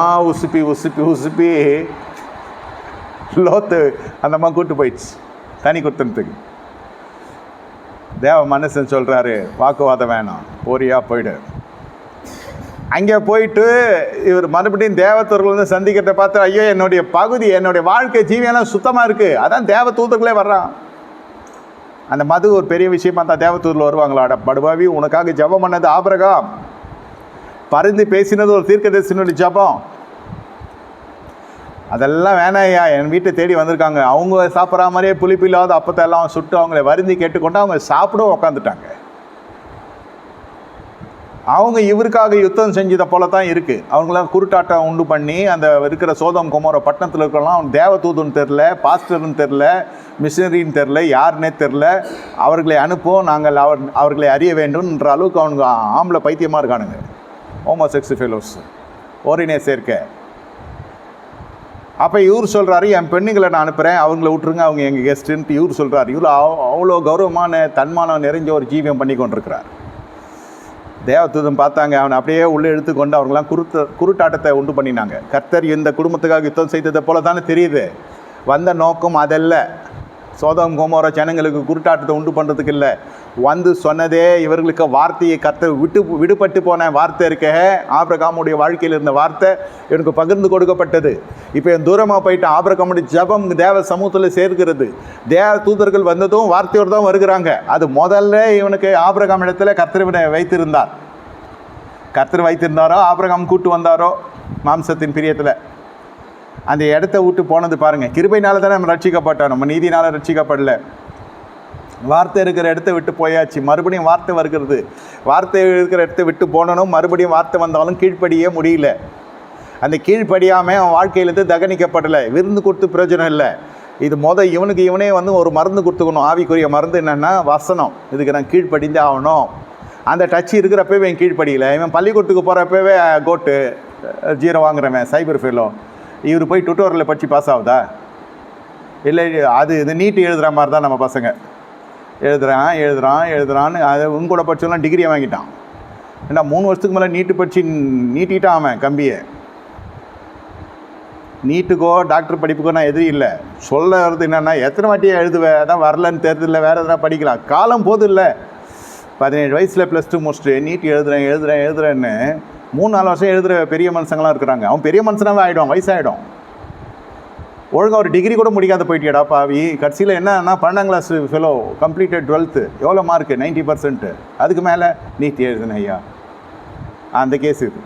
ஆ உசுப்பி உசுப்பி உசுப்பி. லோத்து அந்த அம்மா கூட்டு போயிடுச்சு. தனி குத்தனத்துக்கு. தேவ மனுஷன் சொல்கிறாரு வாக்குவாதம் வேணாம். போரியா போயிடு. அங்கே போயிட்டு இவர் மறுபடியும் தேவத்தூர்கள் வந்து சந்திக்கிறத பார்த்து ஐயோ என்னுடைய பகுதி என்னுடைய வாழ்க்கை ஜீவியெல்லாம் சுத்தமாக இருக்குது அதான் தேவ தூதர்களே வர்றான். அந்த மது ஒரு பெரிய விஷயமா தான் தேவத்தூரில் வருவாங்களாட படுபாவி உனக்காக ஜெபம் பண்ணது ஆபரகம். பரிந்து பேசினது ஒரு தீர்க்கதரிசனுடைய ஜபம். அதெல்லாம் வேணாய்யா என் வீட்டை தேடி வந்திருக்காங்க. அவங்க சாப்பிட்ற மாதிரியே புளிப்பு இல்லாத அப்பத்தெல்லாம் சுட்டு அவங்கள வருந்தி கேட்டுக்கொண்டு அவங்க சாப்பிடவும் உக்காந்துட்டாங்க. அவங்க இவருக்காக யுத்தம் செஞ்சதை போல தான் இருக்குது அவங்களாம் குருட்டாட்டம் உண்டு பண்ணி அந்த இருக்கிற சோதம் குமார பட்டணத்தில் இருக்கலாம் அவன் தேவதூதுன்னு தெரில பாஸ்டர்னு தெரில மிஷினரின்னு தெரில யாருன்னே தெரில அவர்களை அனுப்புவோம் நாங்கள் அவர் அவர்களை அறிய வேண்டும்ன்ற அளவுக்கு அவனுங்க ஆம்பளை பைத்தியமாக இருக்கானுங்க. ஹோமோசெக்ஸ் ஃபெலோஸ் ஓரினே சேர்க்கை. அப்போ இவர் சொல்கிறாரு என் பெண்ணுங்களை நான் அனுப்புகிறேன் அவங்கள விட்டுருங்க அவங்க எங்கள் கெஸ்ட்டுன்ட்டு இவர் சொல்கிறார் இவர் அவ்வளோ கௌரவமான தன்மானம் நிறைஞ்ச ஒரு ஜீவியம் பண்ணி கொண்டிருக்கிறார். தேவதூதன் பார்த்தாங்க அவனை அப்படியே உள்ளே இழுத்துக்கொண்டு அவங்களாம் குருத்த குருட்டாட்டத்தை உண்டு பண்ணினாங்க. கர்த்தர் இந்த குடும்பத்துக்காக யுத்தம் செய்ததை போல தானே தெரியுது. வந்த நோக்கம் அதல்ல. சோதம் கோமோர ஜனங்களுக்கு குருட்டாட்டத்தை உண்டு பண்ணுறதுக்கு இல்லை. வந்து சொன்னதே இவர்களுக்கு வார்த்தையை கற்று விட்டு விடுபட்டு போன வார்த்தை இருக்க. ஆபிரகாமுடைய வாழ்க்கையில் இருந்த வார்த்தை எனக்கு பகிர்ந்து கொடுக்கப்பட்டது. இப்போ என் தூரமாக போயிட்டு ஆபிரகாமுடைய ஜெபம் தேவ சமூகத்தில் சேர்க்கிறது. தேவ தூதர்கள் வந்ததும் வார்த்தையோடு தான் வருகிறாங்க. அது முதல்ல இவனுக்கு ஆபிரகாம் இடத்துல கர்த்தர் வைத்திருந்தார். கர்த்தர் வைத்திருந்தாரோ ஆபிரகாம் கூட்டு வந்தாரோ மாம்சத்தின் பிரியத்தில். அந்த இடத்த விட்டு போனது பாருங்கள் கிருபைனால தானே நம்ம ரட்சிக்கப்பட்டோம். நம்ம நீதினால் ரட்சிக்கப்படல. வார்த்தை இருக்கிற இடத்த விட்டு போயாச்சு. மறுபடியும் வார்த்தை வருகிறது. வார்த்தை இருக்கிற இடத்த விட்டு போனனும் மறுபடியும் வார்த்தை வந்தாலும் கீழ்ப்படியே முடியல. அந்த கீழ்ப்படியாமல் அவன் வாழ்க்கையிலேருந்து தகனிக்கப்படலை. விருந்து கொடுத்து பிரயோஜனம் இல்லை. இது மொதல் இவனுக்கு இவனே வந்து ஒரு மருந்து கொடுத்துக்கணும். ஆவிக்குரிய மருந்து என்னென்னா வசனம். இதுக்கு நான் கீழ்ப்படிந்தே ஆகணும். அந்த டச் இருக்கிறப்பவே இவன் கீழ்ப்படியில். இவன் பள்ளிக்கூடத்துக்கு போகிறப்பவே கோட்டு ஜீரோ வாங்குறவன் சைபர் ஃபெயிலோ இவர் போய் டுட்டோரில் படித்து பாஸ் ஆகுதா? இல்லை அது இது நீட்டு எழுதுகிற மாதிரி தான் நம்ம பசங்க. எழுதுகிறான் எழுதுகிறான் எழுதுகிறான்னு அது உன் கூட படிச்சவங்களாம் டிகிரியை வாங்கிட்டான். ஏன்னா மூணு வருஷத்துக்கு மேலே நீட்டு படித்து நீட்டிட்டான் அவன் கம்பியை. நீட்டுக்கோ டாக்டர் படிப்புக்கோ நான் எதிரி இல்லை. சொல்ல வர்றது என்னென்னா எத்தனை வாட்டியாக எழுதுவேன் அதான் வரலன்னு தெரிஞ்சதில்ல வேறு எதனா படிக்கலாம். காலம் போதும் இல்லை. பதினேழு வயசில் ப்ளஸ் டூ முடிச்சுட்டு நீட் எழுதுகிறேன் எழுதுறேன் எழுதுறேன்னு மூணு நாலு வருஷம் எழுதுகிற பெரிய மனுஷங்களாம் இருக்கிறாங்க. அவன் பெரிய மனுஷனாகவே ஆகிடும் வயசாகிடும் ஒழுங்காக ஒரு டிகிரி கூட முடிக்காத போயிட்டியடா பாவி. கடைசியில் என்னன்னா பன்னெண்டாம் கிளாஸ் ஃபெலோ கம்ப்ளீட்டட் டுவெல்த்து எவ்வளோ மார்க்கு நைன்ட்டி பர்சன்ட்டு அதுக்கு மேலே நீட் எழுதுன ஐயா. அந்த கேஸ் இது.